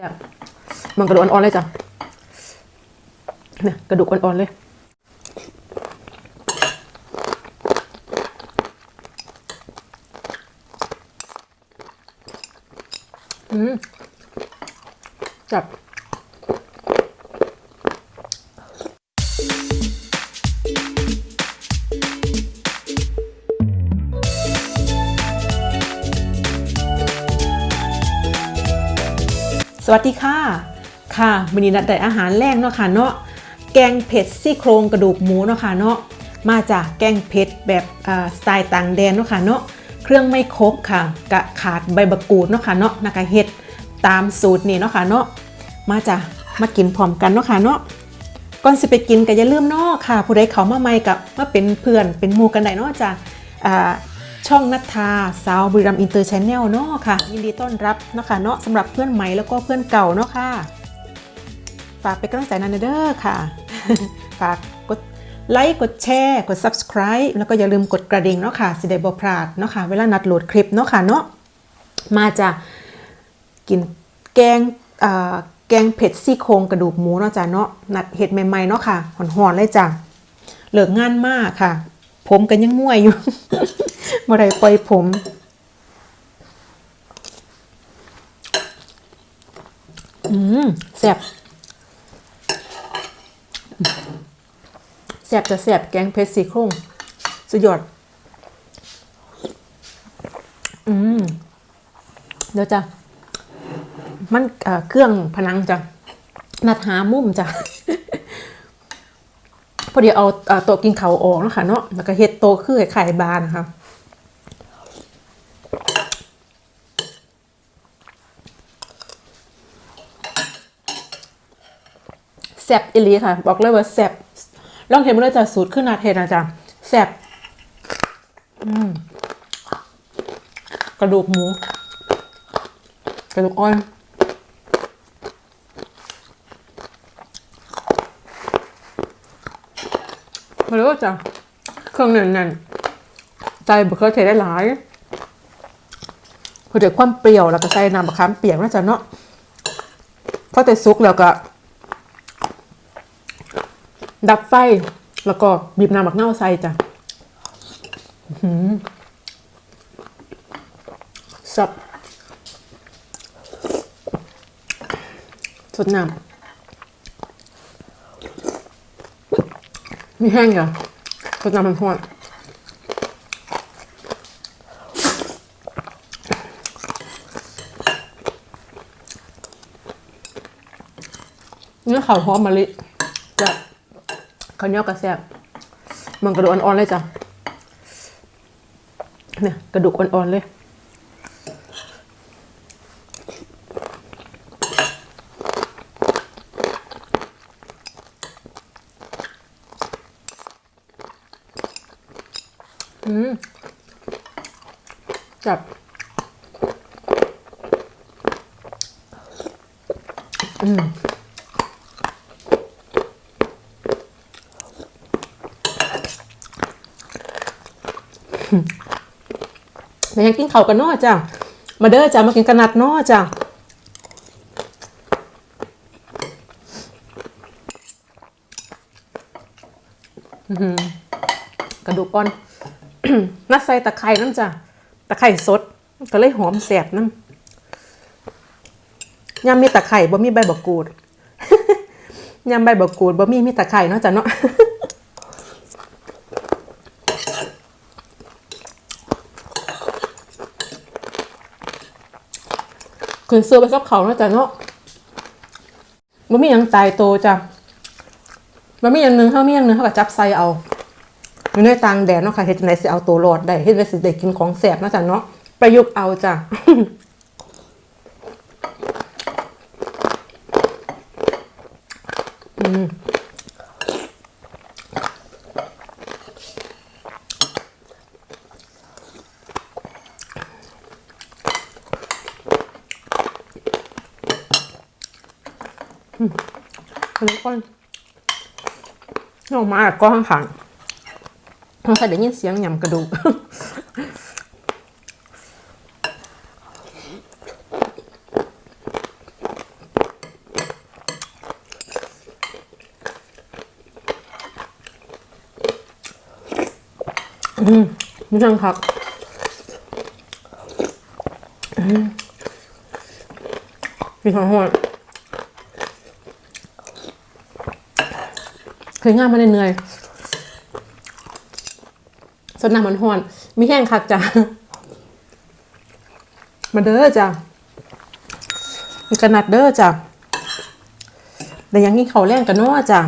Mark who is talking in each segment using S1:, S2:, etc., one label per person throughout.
S1: แบบมันกระดูกอ่อนๆเลยจ้ะเนี่ยกระดูกอ่อนๆเลย วัสดีค่ะ ค่ะวันนี้นัดได้อาหารแรกเนาะค่ะเนาะแกงเผ็ดซี่โครงกระดูกหมูเนาะค่ะเนาะมาจากแกงเผ็ดแบบสไตล์ต่างแดนเนาะค่ะเนาะเครื่องไม่ครบค่ะกะขาดใบมะกูดเนาะค่ะเนาะนะคะเฮ็ดตามสูตรนี่เนาะค่ะเนาะมาจ้ะมากินพร้อมกันเนาะค่ะเนาะก่อนสิไปกินก็อย่าลืมเนาะค่ะ ผู้ใดเขามาใหม่กับมาเป็นเพื่อนเป็นหมูกันได้เนาะจ้ะ ช่องนัทธาสาวบุรีรัมอินเตอร์ชแนลเนาะค่ะ ยินดีต้อนรับเนาะค่ะเนาะสำหรับเพื่อนใหม่แล้วก็เพื่อนเก่าเนาะค่ะ ฝากเป็นกำลังใจนันเด้อค่ะ ฝากกดไลค์กดแชร์กด subscribe แล้วก็อย่าลืมกดกระดิ่งเนาะค่ะสิได้บ่พลาดเนาะค่ะ เวลานัดโหลดคลิปเนาะค่ะเนาะมาจะกินแกงแกงเผ็ดซี่โครงกระดูกหมูเนาะจ้ะเนาะนัดเห็ดใหม่ๆเนาะค่ะหอนๆเลยจ้ะเหลืองานมากค่ะ ผมกันยังม่วยอยู่เมื่อไรปล่อยผมอืมแซ่บแซ่บจะแซ่บแกงเผ็ดซี่โครงสุดยอด อืมเดี๋ยวจะ มันเครื่องพนังจ้ะนัดหามุมจ้ะ อดีเอาเอ่อโต๊ะกินเขาวออกนะคะเนาะแล้วก็เฮ็ดโต๊ะคือไข่บานนะคะแซ่บอีลีค่ะ บอกเลยว่าแซ่บลองเห็นมาเลยจ้ะสูตรขึ้นนาเทศนะจ๊ะแซ่บกระดูกหมู กระดูกอ่อน มาเลยว่าจ้ะเครื่องแน่นๆใจบุเคยเทได้หลายพอเดี๋ยวความเปรี้ยวแล้วก็ใส่น้ำมะขามเปียกนะจ๊ะเนาะพอแต่ซุกแล้วก็ ดับไฟแล้วก็บีบน้ำมะนาวใส่จ้ะหือสับสดน้ำ มีแห้งเหรอสดน้ำมันหอนเนื้อขาวหอมมะลิจะข้าวเหนียวกระแซบมันกระดูกอ่อนๆเลยจ้ะเนี่ยกระดูกอ่อนๆเลย อืมจับ อืม มายังกินเข้ากันนอจ้ะมาเด้อจ้ะมากินกันนัดนอจ้ะกระดูกอ่อนนัดใส่ตะไคร้น้ำจ้ะตะไคร้สด ก็เลยหอมแสบน้ำยำมีตะไคร้บ่มีใบบักกูดยำใบบักกูดบ่มีมีตะไคร้เนาะจ้ะเนาะ คืนซื้อไปกับเขาเนาะจ้ะเนาะบ่มีหยังตายโตจ้ะบ่มีอย่างหนึงเฮามีอย่างหนึงเฮากับจับไซเอาอยู่ในต่างแดนเนาะค่ะเฮ็ดจังได๋สิเอาตัวรอดได้เฮ็ดไว้สิได้กินของแสบเนาะจ้ะเนาะประยุกต์เอาจ้ะ ทุกคนลงมาก้อนขังเราใส่ได้ยินเสียงยำกระดูกอืมนี่จังครับอืมมีความหอม ยงายมาเหนื่อยสดน้ำมันหอน มีแห้งคักจ้ะมาเด้อจ้ะมีกระนัดเด้อจ้ะแต่ยังนี้เขาแรงกันเนาะจ้ะ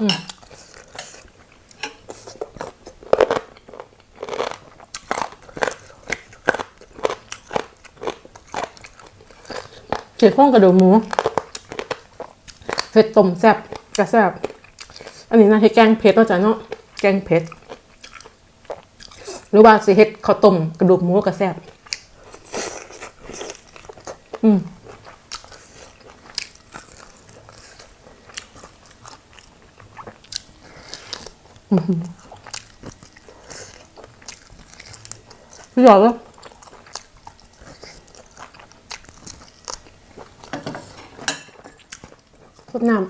S1: อืมเผ็ดข้องกระดูกหมู เผ็ดต้มแซ่บกระแซ่บอันนี้น่าจะแกงเผ็ดนาะจ้ะเนาะแกงเผ็ดหรือว่าสิเฮ็ดข้าวต้มกระดูกหมูกระแซ่บอืมพี่หยอดเลย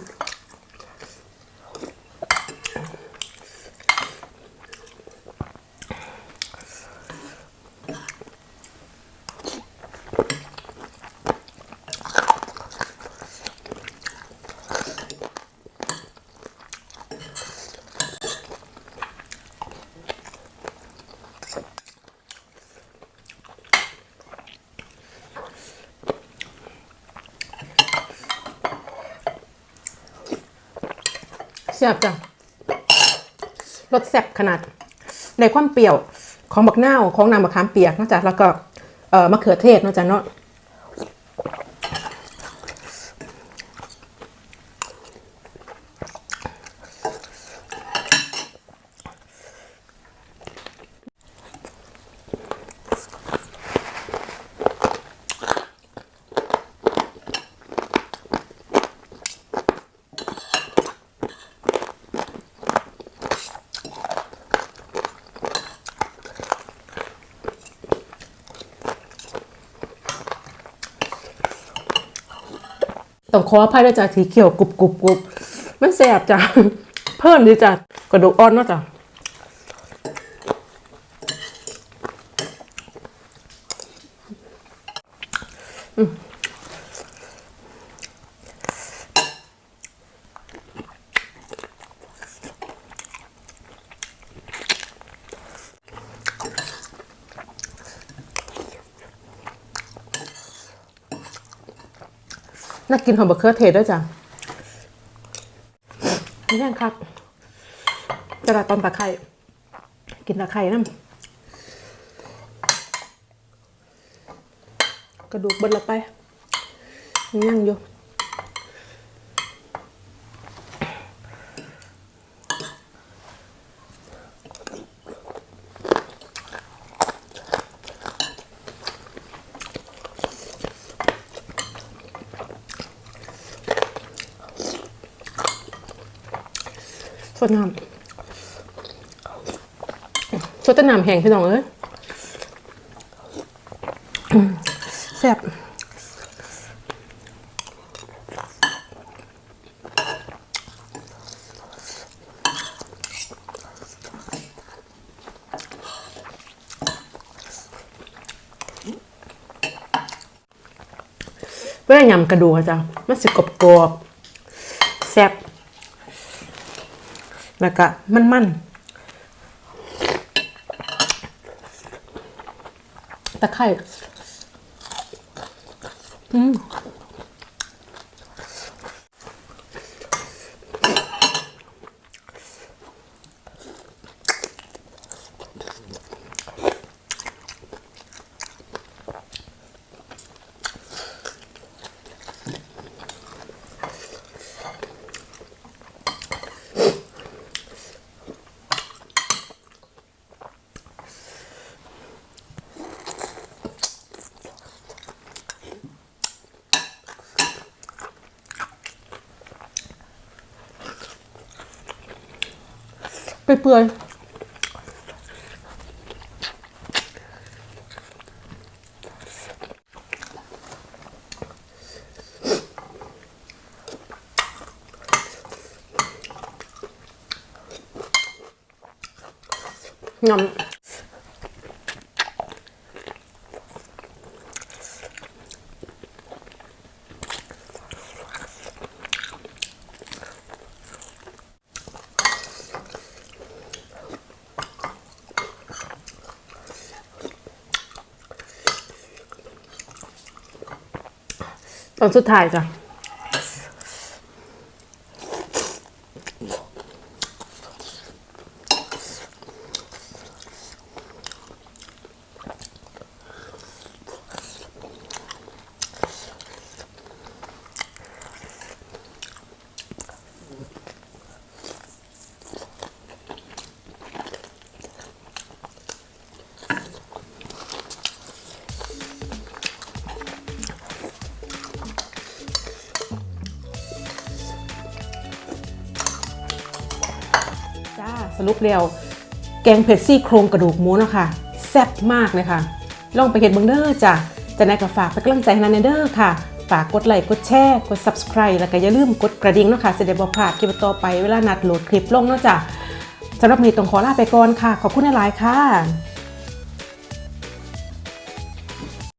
S1: ส แซ่บจ้ะรสแซ่บขนาด ในความเปรี้ยวของบักนาวของน้ำมะขามเปียกนะจ๊ะแล้วก็เอ่อมะเขือเทศนะจ๊ะเนาะ ต้องขออภัยด้วยจ้ะที่เขียวกรุบกรุบกรุบมันแซ่บจ้ะเพิ่มดีจ้ะกระดูกอ่อนเนาะจ้ะ น่ากินหอมบะเขือเทศด้วยจ้ะนี่แห้งครับกระดาษตอนตะไคร่กินตะไคร่นั่นกระดูกเบิดละไปยังยังอยู่ สดน้ำสดแต่น้ำแห้งพี่น้องเอ้ยแซ่บเวลายำกระดูกจ้ะมันสิกรอบกรอบๆแซ่บ แล้วก็มันมันตะไคร่อืม ไปเปื่อยงำ ตอนสุดท้ายจ้ะ สรุปแล้วแกงเผ็ดซี่โครงกระดูกหมูเนาะค่ะแซ่บมากเลยค่ะลองไปเห็นเบังเด้อจ้ะจะนายก็ฝากไปกำลังใจให้นันเด้อค่ะ ฝากกดไลค์กดแชร์กด subscribe แล้วก็อย่าลืมกดกระดิ่งเนาะค่ะจะได้บ่พลาดคลิปต่อไปเวลานัดโหลดคลิปลงเนาะจ้ะสำหรับวันนี้ต้องขอลาไปก่อนค่ะ ขอบคุณหลายค่ะ